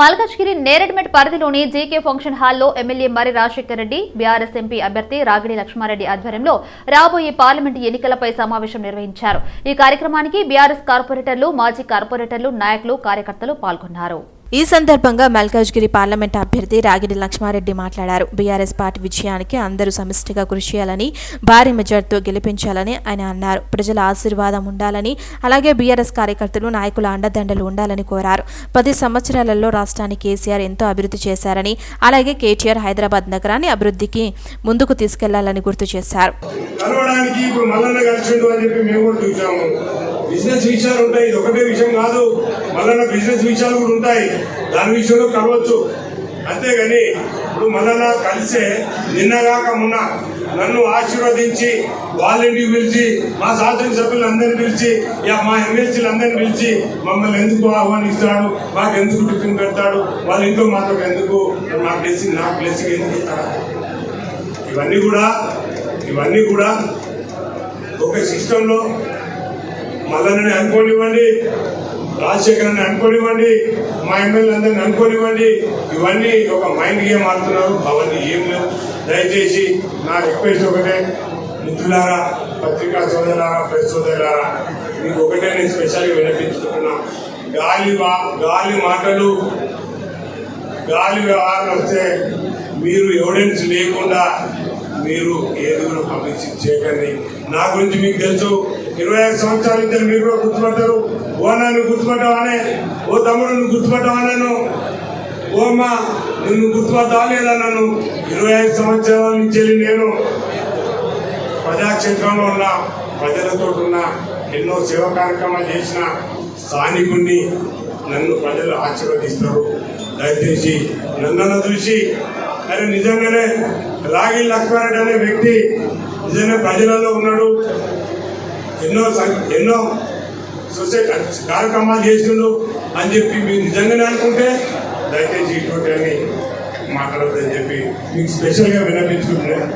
మల్కాజ్గిరి నేరెడ్మెట్ పరిధిలోని GK function హాల్లో MLA మరి రాజశేఖర్ రెడ్డి బీఆర్ఎస్ ఎంపీ అభ్యర్థి రాగిడి లక్ష్మారెడ్డి ఆధ్వర్యంలో రాబోయే పార్లమెంటు ఎన్నికలపై సమావేశం నిర్వహించారు. ఈ కార్యక్రమానికి బీఆర్ఎస్ కార్పొరేటర్లు మాజీ కార్పొరేటర్లు నాయకులు కార్యకర్తలు పాల్గొన్నారు. ఈ సందర్భంగా మల్కాజ్గిరి పార్లమెంట్ అభ్యర్థి రాగిడి లక్ష్మారెడ్డి మాట్లాడారు. బీఆర్ఎస్ పార్టీ విజయానికి అందరూ సమిష్టిగా కృషి చేయాలని భారీ మెజార్టీతో గెలిపించాలని ఆయన అన్నారు. ప్రజల ఆశీర్వాదం ఉండాలని అలాగే బీఆర్ఎస్ కార్యకర్తలు నాయకుల అండదండలు ఉండాలని కోరారు. పది సంవత్సరాలలో రాష్ట్రాన్ని కేసీఆర్ ఎంతో అభివృద్ధి చేశారని అలాగే కేటీఆర్ హైదరాబాద్ నగరాన్ని అభివృద్ధికి ముందుకు తీసుకెళ్ళాలని గుర్తు చేశారు. బిజినెస్ విషయాలు ఉంటాయి ఇది ఒకటే విషయం కాదు. మల్లన్న బిజినెస్ విషయాలు కూడా ఉంటాయి. దాని విషయంలో కలవచ్చు అంతేగాని ఇప్పుడు మల్లన్న కలిసే నిన్నగాక మొన్న నన్ను ఆశీర్వదించి వాళ్ళ ఇంటికి పిలిచి మా శాసనసభ్యులు అందరిని పిలిచి మా ఎమ్మెల్సీలు అందరిని పిలిచి మమ్మల్ని ఎందుకు ఆహ్వానిస్తాడు? మాకు ఎందుకు టిఫిన్ పెడతాడు? వాళ్ళ ఇంట్లో మాతో ఎందుకు? నా ప్లేసింగ్ నా ప్లేసింగ్ ఎందుకు ఇస్తాడు? ఇవన్నీ కూడా ఇవన్నీ కూడా ఒక సిస్టంలో మల్లన్నని అనుకోనివ్వండి రాజశేఖరని అనుకోనివ్వండి మా ఎమ్మెల్యే అందరిని అనుకోనివ్వండి. ఇవన్నీ ఒక మైండ్ గేమ్ ఆడుతున్నారు అవన్నీ ఏం లేవు. దయచేసి నా రిక్వెస్ట్ ఒకటే. మిత్రులారా పత్రికా సోదరులారా ప్రెస్ సోదరులారా మీకు ఒకటే నేను స్పెషల్గా వినిపించుకుంటున్నా. గాలి గాలి మాటలు గాలి వ్యవహారాలు వస్తే మీరు ఎవిడెన్స్ లేకుండా మీరు ఏది కూడా పబ్లిసిటీ చేయకండి. నా గురించి మీకు తెలుసు. ఇరవై ఐదు సంవత్సరాల నుంచి మీరు కూడా గుర్తుపట్టారు ఓ నన్ను గుర్తుపట్టావనే ఓ తమ్ముడు నువ్వు గుర్తుపట్టావన్నాను ఓ అమ్మ నిన్ను గుర్తుపట్టావా లేదా నన్ను ఇరవై ఐదు సంవత్సరాల నుంచి వెళ్ళి నేను ప్రజాక్షేత్రంలో ఉన్న ప్రజలతో ఉన్న ఎన్నో సేవ కార్యక్రమాలు చేసిన స్థానికుణ్ణి నన్ను ప్రజలు ఆశీర్వదిస్తారు. దయచేసి నన్ను చూసి అరే నిజంగానే రాగి లక్ష్మారెడ్డి అనే వ్యక్తి నిజంగా ప్రజలలో ఉన్నాడు. ఎన్నో ఎన్నో సొసైటీ కార్యక్రమాలు చేసిండు అని చెప్పి మీరు నిజంగానే అనుకుంటే దయచేసి ఇటువంటి అని మాట్లాడద్దని చెప్పి మీకు స్పెషల్గా వినిపించుకుంటున్నాను